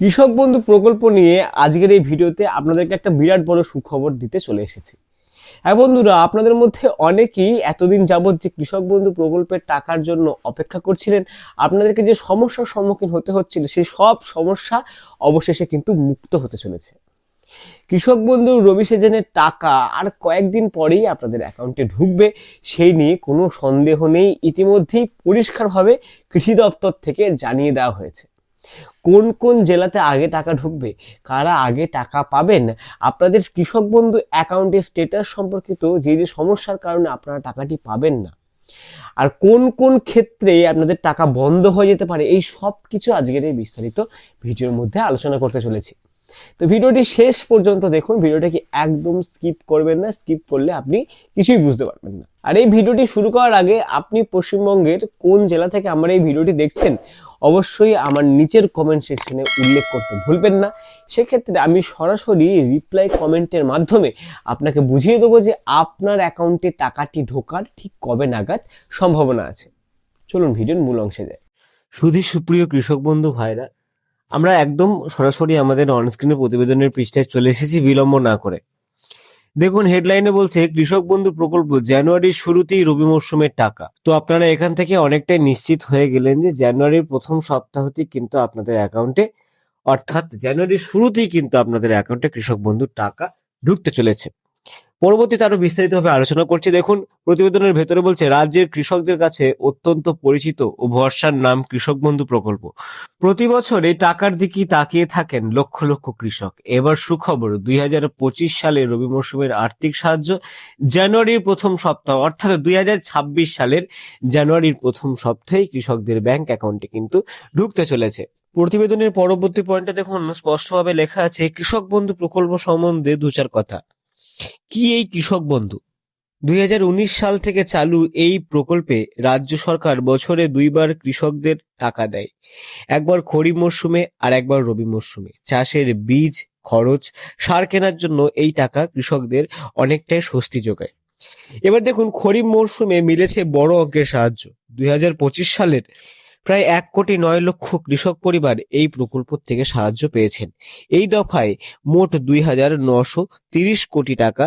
কৃষক বন্ধু প্রকল্প নিয়ে আজকের এই ভিডিওতে আপনাদেরকে একটা বিরাট বড় সুখবর দিতে চলে এসেছি। হ্যাঁ বন্ধুরা, আপনাদের মধ্যে অনেকেই এতদিন যাবৎ যে কৃষক বন্ধু প্রকল্পের টাকার জন্য অপেক্ষা করছিলেন, আপনাদেরকে যে সমস্যার সম্মুখীন হতে হচ্ছিল, সেই সব সমস্যা অবশেষে কিন্তু মুক্ত হতে চলেছে। কৃষক বন্ধু রবি সিজনের টাকা আর কয়েকদিন পরেই আপনাদের অ্যাকাউন্টে ঢুকবে, সেই নিয়ে কোনো সন্দেহ নেই। ইতিমধ্যেই পরিষ্কারভাবে কৃষি দপ্তর থেকে জানিয়ে দেওয়া হয়েছে। কোন কোন জেলাতে আগে টাকা ঢুকবে? কারা আগে টাকা পাবেন? আপনাদের কৃষক বন্ধু অ্যাকাউন্টের স্টেটাস সম্পর্কিত যে যে সমস্যার কারণে আপনারা টাকাটি পাবেন না। আর কোন কোন ক্ষেত্রে আপনাদের টাকা বন্ধ হয়ে যেতে পারে, এই সব কিছু আজকের এই বিস্তারিত ভিডিওর মধ্যে আলোচনা করতে চলেছি। তো ভিডিওটি শেষ পর্যন্ত দেখুন, ভিডিওটা কি একদম স্কিপ করবেন না স্কিপ করলে আপনি কিছুই বুঝতে পারবেন না। আর এই ভিডিওটি শুরু করার আগে আপনি পশ্চিমবঙ্গের কোন জেলা থেকে আমার এই ভিডিওটি দেখছেন, অবশ্যই আমার নিচের কমেন্ট সেকশনে উল্লেখ করতে ভুলবেন না। সেক্ষেত্রে আমি সরাসরি রিপ্লাই কমেন্টের মাধ্যমে আপনাকে বুঝিয়ে দেবো যে আপনার অ্যাকাউন্টে টাকাটি ঢোকার ঠিক কবে নাগাদ সম্ভাবনা আছে। চলুন, ভিডিওর মূল অংশে যাই। সুধী সুপ্রিয় কৃষক বন্ধু ভাইরা আমরা একদম সরাসরি আমাদের অনস্ক্রিনের প্রতিবেদনের পৃষ্ঠায় চলে এসেছি, বিলম্ব না করে। দেখুন হেডলাইনে বলছে, কৃষক বন্ধু প্রকল্প জানুয়ারির শুরুতেই রবি মরশুমের টাকা। তো আপনারা এখান থেকে অনেকটাই নিশ্চিত হয়ে গেলেন যে জানুয়ারির প্রথম সপ্তাহতেই কিন্তু আপনাদের অ্যাকাউন্টে, অর্থাৎ জানুয়ারির শুরুতেই কিন্তু আপনাদের অ্যাকাউন্টে কৃষক বন্ধুর টাকা ঢুকতে চলেছে। পরবর্তীতে আরও বিস্তারিতভাবে আলোচনা করছি। দেখুন, প্রতিবেদনের ভেতরে বলছে, রাজ্যের কৃষকদের কাছে অত্যন্ত পরিচিত ও ভরসার নাম কৃষক বন্ধু প্রকল্প। প্রতি বছর এই টাকার দিকেই তাকিয়ে থাকেন লক্ষ লক্ষ কৃষক। এবার সুখবর, দুই হাজার পঁচিশ সালে রবি মরশুমের আর্থিক সাহায্য জানুয়ারির প্রথম সপ্তাহ, অর্থাৎ দুই হাজার ছাব্বিশ সালের জানুয়ারির প্রথম সপ্তাহে কৃষকদের ব্যাংক অ্যাকাউন্টে কিন্তু ঢুকতে চলেছে। প্রতিবেদনের পরবর্তী পয়েন্টে দেখুন, স্পষ্টভাবে লেখা আছে, কৃষক বন্ধু প্রকল্প সম্বন্ধে দু চার কথা। কি এই কৃষক বন্ধু? দুই হাজার উনিশ সাল থেকে চালু এই প্রকল্পে রাজ্য সরকার বছরে দুইবার কৃষকদের টাকা দেয়। একবার খরিফ মরশুমে আর একবার রবি মরশুমে। চাষের বীজ, খরচ, সার কেনার জন্য এই টাকা কৃষকদের অনেকটাই স্বস্তি যোগায়। এবার দেখুন, খরিফ মরশুমে মিলেছে বড় অঙ্কের সাহায্য। দুই হাজার পঁচিশ সালের প্রায় এক কোটি নয় লক্ষ কৃষক পরিবার এই প্রকল্প থেকে সাহায্য পেয়েছেন। এই দফায় মোট দুই হাজার নশো তিরিশ কোটি টাকা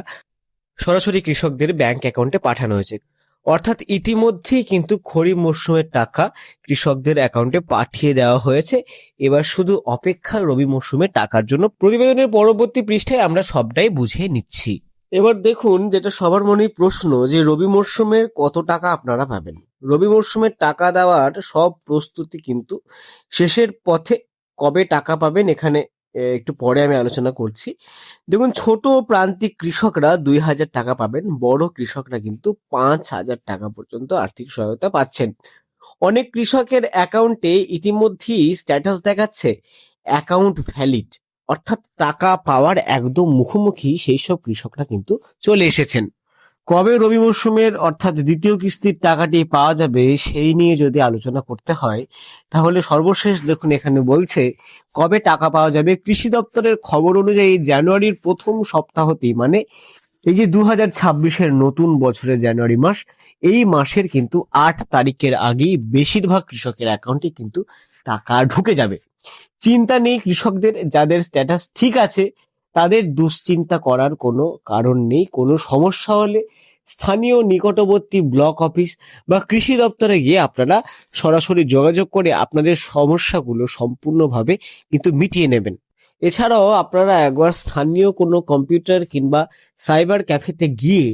সরাসরি কৃষকদের ব্যাংক অ্যাকাউন্টে পাঠানো হয়েছে। অর্থাৎ ইতিমধ্যেই কিন্তু খরিফ মরশুমের টাকা কৃষকদের অ্যাকাউন্টে পাঠিয়ে দেওয়া হয়েছে। এবার শুধু অপেক্ষা রবি মরশুমের টাকার জন্য প্রতিবেদনের পরবর্তী পৃষ্ঠায় আমরা সবটাই বুঝে নিচ্ছি। এবার দেখুন যেটা সবার মনেই প্রশ্ন যে রবি মরশুমের কত টাকা আপনারা পাবেন। রবি মরশুমে টাকা দেওয়ার সব প্রস্তুতি কিন্তু শেষের পথে কবে টাকা পাবেন এখানে একটু পরে আমি আলোচনা করছি। দেখুন, ছোট প্রান্তিক কৃষকরা দুই হাজার টাকা পাবেন, বড় কৃষকরা কিন্তু পাঁচ হাজার টাকা পর্যন্ত আর্থিক সহায়তা পাচ্ছেন। অনেক কৃষকের অ্যাকাউন্টে ইতিমধ্যেই স্ট্যাটাস দেখাচ্ছে, অ্যাকাউন্ট ভ্যালিড, অর্থাৎ টাকা পাওয়ার একদম মুখোমুখি সেই সব কৃষকরা কিন্তু চলে এসেছেন। কবে রবি মরশুমের অর্থাৎ দ্বিতীয় কিস্তির টাকাটি পাওয়া যাবে সেই নিয়ে যদি আলোচনা করতে হয়, তাহলে সর্বশেষ দেখুন এখানে বলছে, কবে টাকা পাওয়া যাবে? কৃষি দপ্তরের খবর অনুযায়ী জানুয়ারির প্রথম সপ্তাহতেই মানে এই যে দু হাজার ছাব্বিশের নতুন বছরের জানুয়ারি মাস, এই মাসের কিন্তু আট তারিখের আগেই বেশিরভাগ কৃষকের অ্যাকাউন্টে কিন্তু টাকা ঢুকে যাবে। চিন্তা নেই কৃষকদের, যাদের স্ট্যাটাস ঠিক আছে তাদের দুশ্চিন্তা করার কোনো কারণ নেই। কোনো সমস্যা হলে স্থানীয় নিকটবর্তী ব্লক অফিস বা কৃষি দপ্তরে গিয়ে আপনারা সরাসরি যোগাযোগ করে আপনাদের সমস্যাগুলো সম্পূর্ণভাবে কিন্তু মিটিয়ে নেবেন। এছাড়াও আপনারা একবার স্থানীয় কোনো কম্পিউটার কিংবা সাইবার ক্যাফেতে গিয়ে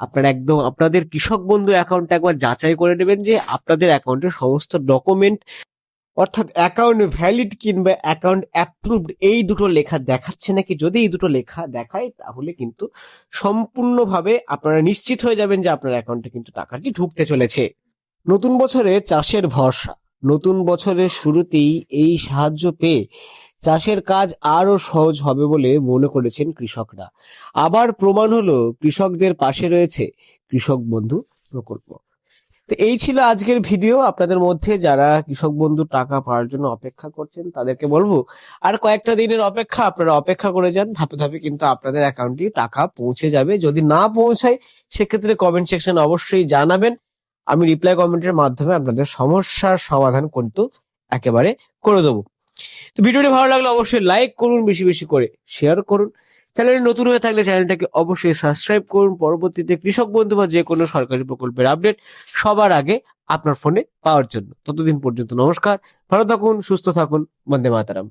আপনারা একদম আপনাদের কৃষক বন্ধু অ্যাকাউন্ট একবার যাচাই করে নেবেন যে আপনাদের অ্যাকাউন্টের সমস্ত ডকুমেন্ট অর্থাৎ অ্যাকাউন্ট ভ্যালিড কিংবা অ্যাকাউন্ট অ্যাপ্রুভড এই দুটো লেখা দেখাচ্ছে নাকি? যদি এই দুটো লেখা দেখায়, তাহলে কিন্তু সম্পূর্ণভাবে আপনারা নিশ্চিত হয়ে যাবেন যে আপনার অ্যাকাউন্টে কিন্তু টাকাটি ঢুকতে চলেছে। নতুন বছরে চাষের ভরসা। নতুন বছরের শুরুতেই এই সাহায্য পেয়ে চাষের কাজ আরও সহজ হবে বলে মনে করেছেন কৃষকরা। আবার প্রমাণ হলো, কৃষকদের পাশে রয়েছে কৃষক বন্ধু প্রকল্প। তো এই ছিল আজকের ভিডিও। আপনাদের মধ্যে যারা কৃষক বন্ধু টাকা পাওয়ার জন্য অপেক্ষা করছেন, তাদেরকে বলব, আর কয়েকটা দিনের অপেক্ষা, আপনারা অপেক্ষা করে যান। ধাপে ধাপে কিন্তু আপনাদের অ্যাকাউন্টে টাকা পৌঁছে যাবে। যদি না পৌঁছায়, সেক্ষেত্রে কমেন্ট সেকশন অবশ্যই জানাবেন। আমি রিপ্লাই কমেন্টের মাধ্যমে আপনাদের সমস্যার সমাধান কিন্তু একেবারে করে দেবো। তো ভিডিওটি ভালো লাগলে অবশ্যই লাইক করুন, বেশি বেশি করে শেয়ার করুন। চ্যানেলে নতুন হয়ে থাকলে চ্যানেলটাকে অবশ্যই সাবস্ক্রাইব করুন। পরবর্তীতে কৃষক বন্ধু বা যে কোনো সরকারি প্রকল্পের আপডেট সবার আগে আপনার ফোনে পাওয়ার জন্য। ততদিন পর্যন্ত নমস্কার, ভালো থাকুন, সুস্থ থাকুন, বন্দে মাতারাম।